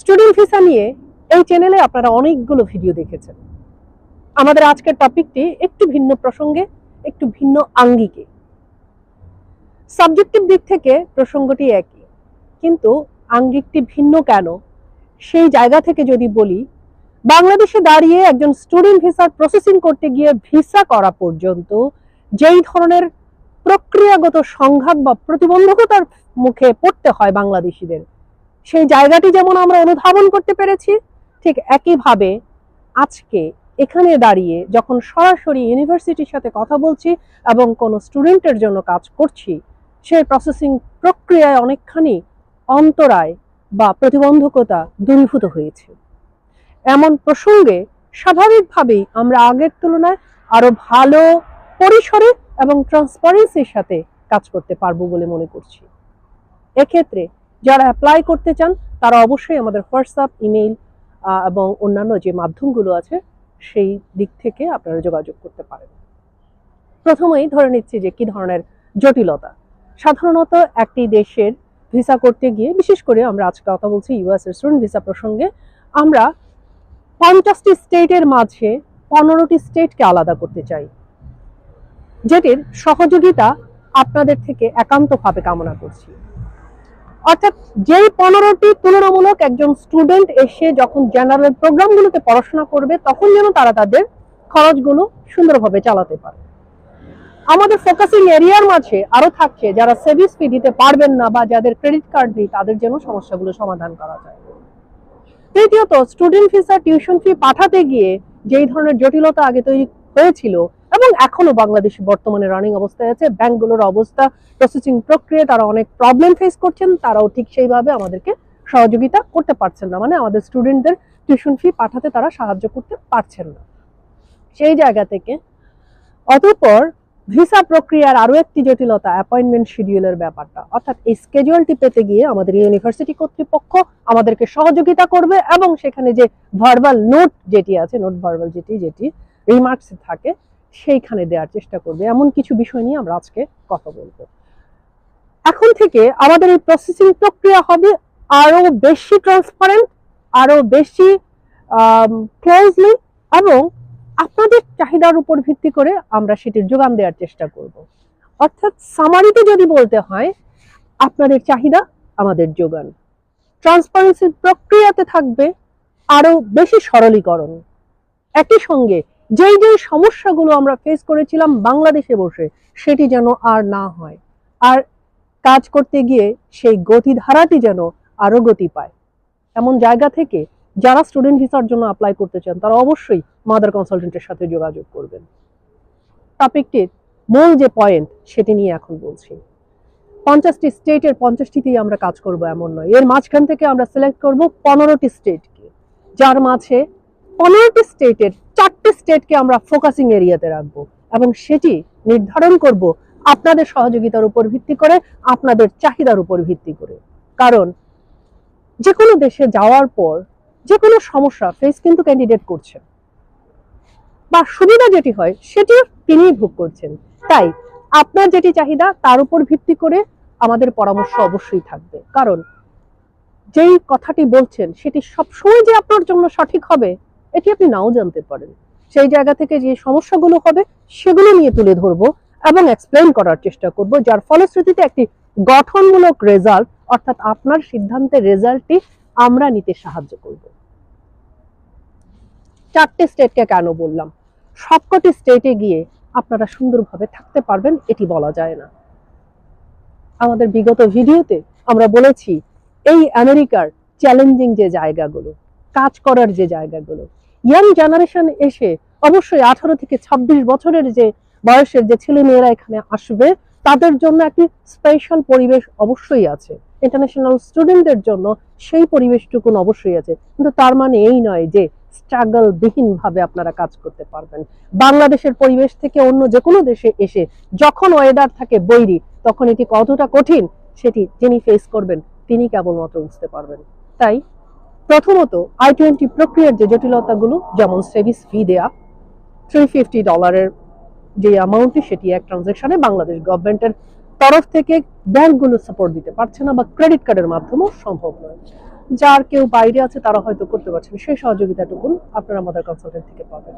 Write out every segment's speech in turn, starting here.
Student visa নিয়ে এই চ্যানেলে আপনারা অনেকগুলো ভিডিও দেখেছেন। আমাদের আজকের টপিকটি একটু ভিন্ন প্রসঙ্গে, একটু ভিন্ন আঙ্গিকে। সাবজেক্টিভ দিক থেকে প্রসঙ্গটি একই, কিন্তু আঙ্গিকটি ভিন্ন কেন? সেই জায়গা থেকে যদি বলি, বাংলাদেশে দাঁড়িয়ে একজন স্টুডেন্ট ভিসার প্রসেসিং করতে গিয়ে ভিসা করা পর্যন্ত যেই ধরনের প্রক্রিয়াগত সংঘাত বা প্রতিবন্ধকতার মুখে পড়তে হয় বাংলাদেশিদের সেই জায়গাটি যেমন আমরা অনুধাবন করতে পেরেছি, ঠিক একইভাবে আজকে এখানে দাঁড়িয়ে যখন সরাসরি ইউনিভার্সিটির সাথে কথা বলছি এবং কোনো স্টুডেন্টের জন্য কাজ করছি, সেই প্রসেসিং প্রক্রিয়ায় অনেকখানি অন্তরায় বা প্রতিবন্ধকতা দূরীভূত হয়েছে। এমন প্রসঙ্গে স্বাভাবিকভাবেই আমরা আগের তুলনায় আরও ভালো পরিসরে এবং ট্রান্সপারেন্সির সাথে কাজ করতে পারব বলে মনে করছি। এক্ষেত্রে যারা অ্যাপ্লাই করতে চান, তারা অবশ্যই আমাদের হোয়াটসঅ্যাপ ইমেইল এবং অন্যান্য যে মাধ্যমগুলো আছে, সেই দিক থেকে আপনারা যোগাযোগ করতে পারেন। প্রথমেই ধরে নিচ্ছি যে কি ধরনের জটিলতা। সাধারণত একটি দেশের ভিসা করতে গিয়ে, বিশেষ করে আমরা আজকে কথা বলছি ইউএস স্টুডেন্ট ভিসা প্রসঙ্গে, আমরা পঞ্চাশটি স্টেটের মাঝে পনেরোটি স্টেটকে আলাদা করতে চাই। যেটির সহযোগিতা আপনাদের থেকে একান্তভাবে কামনা করছি। অর্থাৎ যেই পনেরোটি তুলনামূলক একজন স্টুডেন্ট এসে যখন জেনারেল প্রোগ্রামগুলোতে পড়াশোনা করবে, তখন যেন তারা তাদের খরচগুলো সুন্দরভাবে চালাতে পারে। আমাদের ফোকাসিং এরিয়ার মাঝে আরও থাকছে যারা সেভিস ফি দিতে পারবেন না বা যাদের ক্রেডিট কার্ড নেই, তাদের যেন সমস্যাগুলো সমাধান করা যায়। তৃতীয়ত স্টুডেন্ট ভিসা টিউশন ফি পাঠাতে গিয়ে যেই ধরনের জটিলতা আগে তৈরি হয়েছিল এবং এখনও বাংলাদেশে বর্তমানে রানিং অবস্থায় আছে। ব্যাংকগুলোর অবস্থা প্রসেসিং প্রক্রিয়া, তারা অনেক প্রবলেম ফেস করছেন, তারাও ঠিক সেইভাবে আমাদেরকে সহযোগিতা করতে পারছেন না। মানে আমাদের স্টুডেন্টদের টিউশন ফি পাঠাতে তারা সাহায্য করতে পারছেন না। সেই জায়গা থেকে অতঃপর ভিসা প্রক্রিয়ার আরও একটি জটিলতা অ্যাপয়েন্টমেন্ট শিডিউলের ব্যাপারটা। অর্থাৎ এই স্কেজুয়ালটি পেতে গিয়ে আমাদের ইউনিভার্সিটি কর্তৃপক্ষ আমাদেরকে সহযোগিতা করবে এবং সেখানে যে ভার্বাল নোট যেটি আছে নোট ভার্বাল যেটি যেটি রিমার্কস থাকে সেইখানে দেওয়ার চেষ্টা করবে। এমন কিছু বিষয় নিয়ে আমরা আজকে কথা বলব। এখন থেকে আমাদের এই প্রসেসিং প্রক্রিয়া হবে আরও বেশি ট্রান্সপারেন্ট আরও বেশি ক্লোজলি এবং আপনাদের চাহিদার উপর ভিত্তি করে আমরা সেটির যোগান দেওয়ার চেষ্টা করব। অর্থাৎ সামারিতে যদি বলতে হয়, আপনাদের চাহিদা, আমাদের যোগান। ট্রান্সপারেন্সির প্রক্রিয়াতে থাকবে আরও বেশি সরলীকরণ। একই সঙ্গে যেই যেই সমস্যাগুলো আমরা ফেস করেছিলাম বাংলাদেশে বসে, সেটি যেন আর না হয়। আর কাজ করতে গিয়ে সেই গতিধারাটি যেন আরও গতি পায়। এমন জায়গা থেকে যারা স্টুডেন্ট ভিসার জন্য অ্যাপ্লাই করতে চান, তারা অবশ্যই মাদার কনসালটেন্টের সাথে যোগাযোগ করবেন। টপিকটির মূল যে পয়েন্ট সেটি নিয়ে এখন বলছি। পঞ্চাশটি স্টেটের পঞ্চাশটিতেই আমরা কাজ করব এমন নয়। এর মাঝখান থেকে আমরা সিলেক্ট করব পনেরোটি স্টেটকে যার মাঝে পনেরোটি স্টেটের চারটি স্টেটকে আমরা ফোকাসিং এরিয়াতে রাখব এবং সেটি নির্ধারণ করব আপনাদের সহযোগিতার উপর ভিত্তি করে, আপনাদের চাহিদার উপর ভিত্তি করে। কারণ যে কোনো দেশে যাওয়ার পর যে কোনো সমস্যা ফেস কিন্তু ক্যান্ডিডেট করছেন। বা সুবিধা যেটি হয়, সেটি তিনিই ভোগ করছেন। তাই আপনার যেটি চাহিদা, তার উপর ভিত্তি করে আমাদের পরামর্শ অবশ্যই থাকবে। কারণ যেই কথাটি বলছেন, সেটি সবসময় যে আপনার জন্য সঠিক হবে এটি আপনি নাও জানতে পারেন। সেই জায়গা থেকে যে সমস্যাগুলো হবে, সেগুলো নিয়ে তুলে ধরবো এবং এক্সপ্লেন করার চেষ্টা করব, যার ফলশ্রুতিতে একটি গঠনমূলক রেজাল্ট অর্থাৎ আপনার সিদ্ধান্তের রেজাল্টটি আমরা নিতে সাহায্য করব। চারটে স্টেটকে কেন বললাম? সবকটি স্টেটে গিয়ে আপনারা সুন্দরভাবে থাকতে পারবেন, এটি বলা যায় না। আমাদের বিগত ভিডিওতে আমরা বলেছি, এই আমেরিকার চ্যালেঞ্জিং যে জায়গাগুলো, কাজ করার যে জায়গাগুলো ইয়াং জেনারেশন এসে অবশ্যই আঠারো থেকে ২৬ বছরের যে বয়সের যে ছেলে মেয়েরা এখানে আসবে, তাদের জন্য একটি স্পেশাল পরিবেশ অবশ্যই আছে। ইন্টারন্যাশনাল স্টুডেন্টদের জন্য সেই পরিবেশটুকুন অবশ্যই আছে। কিন্তু তার মানে এই নয় যে স্ট্রাগল বিহীন ভাবে আপনারা কাজ করতে পারবেন। বাংলাদেশের পরিবেশ থেকে অন্য যে কোনো দেশে এসে যখন ওয়েদার থাকে বৈরি, তখন এটি কতটা কঠিন, সেটি যিনি ফেস করবেন, তিনি কেবলমাত্র বুঝতে পারবেন। তাই প্রথমত, আই টোয়েন্টি প্রক্রিয়ার যে জটিলতাগুলো, যেমন সেভিস ফি দেয়া থ্রি ফিফটি ডলারের যে অ্যামাউন্টটি সেটি এক ট্রানজেকশনে বাংলাদেশ গভর্নমেন্টের তরফ থেকে ব্যাংকগুলো সাপোর্ট দিতে পারছে না বা ক্রেডিট কার্ডের মাধ্যমেও সম্ভব নয়। যার কেউ বাইরে আছে, তারা হয়তো করতে পারছেন সেই সহযোগিতাটুকু আপনারা আমাদের কনসালটেন্ট থেকে পাবেন।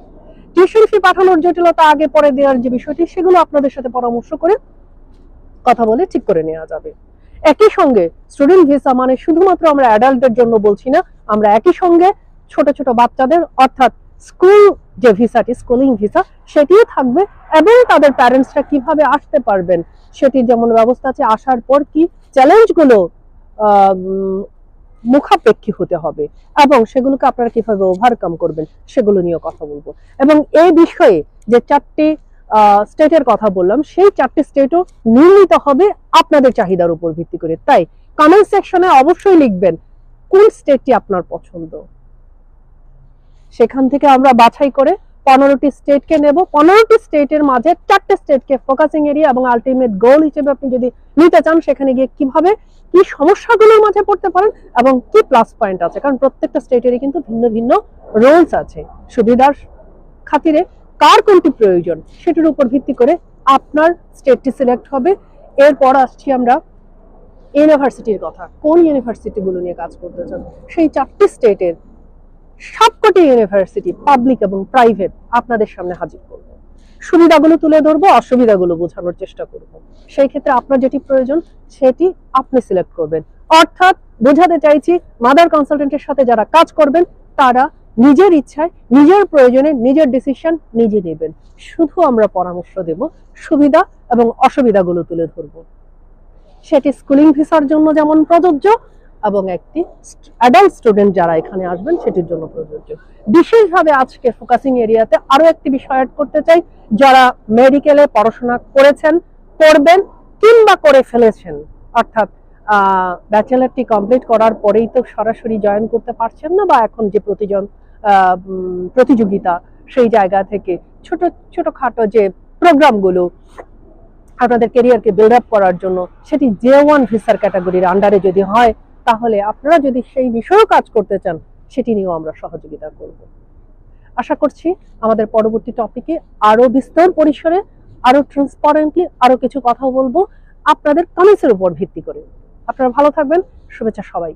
টিউশন ফি পাঠানোর জটিলতা আগে পরে দেওয়ার যে বিষয়টি, সেগুলো আপনাদের সাথে পরামর্শ করে কথা বলে ঠিক করে নেওয়া যাবে। একই সঙ্গে স্টুডেন্ট ভিসা মানে শুধুমাত্র আমরা অ্যাডাল্টদের জন্য বলছি না, আমরা একই সঙ্গে ছোট ছোট বাচ্চাদের, অর্থাৎ স্কুল যে ভিসাটি স্কুলিং ভিসা সেটিও থাকবে এবং তাদের প্যারেন্টসরা কীভাবে আসতে পারবেন, সেটির যেমন ব্যবস্থা আছে, আসার পর কি চ্যালেঞ্জগুলো মুখাপেক্ষী হতে হবে এবং সেগুলোকে আপনারা কীভাবে ওভারকাম করবেন, সেগুলো নিয়ে কথা বলব। এবং এই বিষয়ে যে চারটি স্টেটের কথা বললাম, সেই চারটি স্টেটও নির্মিত হবে আপনাদের চাহিদার উপর ভিত্তি করে। তাই কমেন্ট সেকশনে অবশ্যই লিখবেন কোন স্টেটটি আপনার পছন্দ। সেখান থেকে আমরা বাছাই করে পনেরোটি স্টেটকে নেব। পনেরোটি স্টেটের মাঝে চারটে স্টেটকে ফোকাসিং এরিয়া এবং আলটিমেট গোল হিসেবে আপনি যদি নিতে চান, সেখানে গিয়ে কীভাবে কি সমস্যাগুলোর মাঝে পড়তে পারেন এবং কি প্লাস পয়েন্ট আছে? কারণ প্রত্যেকটা স্টেটেরই কিন্তু ভিন্ন ভিন্ন রোলস আছে। সুবিধার খাতিরে কার কোনটি প্রয়োজন সেটির উপর ভিত্তি করে আপনার স্টেটটি সিলেক্ট হবে। এরপর আসছি আমরা ইউনিভার্সিটির কথা। কোন ইউনিভার্সিটিগুলো নিয়ে কাজ করতে চান? সেই চারটি স্টেটের সবকটি ইউনিভার্সিটি পাবলিক এবং প্রাইভেট আপনাদের সামনে হাজির করব। সুবিধাগুলো তুলে ধরবো, অসুবিধাগুলো বোঝানোর চেষ্টা করব। সেই ক্ষেত্রে আপনার যেটি প্রয়োজন, সেটি আপনি সিলেক্ট করবেন। অর্থাৎ বোঝাতে চাইছি মাদার কনসালটেন্টের সাথে যারা কাজ করবেন, তারা নিজের ইচ্ছায়, নিজের প্রয়োজনে নিজের ডিসিশন নিজে নেবেন। শুধু আমরা পরামর্শ দেব, সুবিধা এবং অসুবিধাগুলো তুলে ধরব। সেটি স্কুলিং ভিসার জন্য যেমন প্রযোজ্য এবং একটি অ্যাডাল্ট স্টুডেন্ট যারা এখানে আসবেন সেটির জন্য প্রযোজ্য। বিশেষভাবে আজকে ফোকাসিং এরিয়াতে আরও একটি বিষয় অ্যাড করতে চাই, যারা মেডিকেলে পড়াশোনা করেছেন, করবেন কিংবা করে ফেলেছেন, অর্থাৎ ব্যাচেলারটি কমপ্লিট করার পরেই তো সরাসরি জয়েন করতে পারছেন না বা এখন যে প্রতিজন প্রতিযোগিতা সেই জায়গা থেকে ছোট, ছোটখাটো যে প্রোগ্রামগুলো আপনাদের কেরিয়ারকে বিল্ড আপ করার জন্য, সেটি জে ওয়ান ভিসার ক্যাটাগরির আন্ডারে যদি হয়, তাহলে আপনারা যদি সেই বিষয়েও কাজ করতে চান, সেটি নিয়েও আমরা সহযোগিতা করব। আশা করছি আমাদের পরবর্তী টপিকে আরও বিস্তর পরিসরে আরও ট্রান্সপারেন্টলি আরও কিছু কথা বলব আপনাদের কমেন্টসের উপর ভিত্তি করে। আপনারা ভালো থাকবেন, শুভেচ্ছা সবাই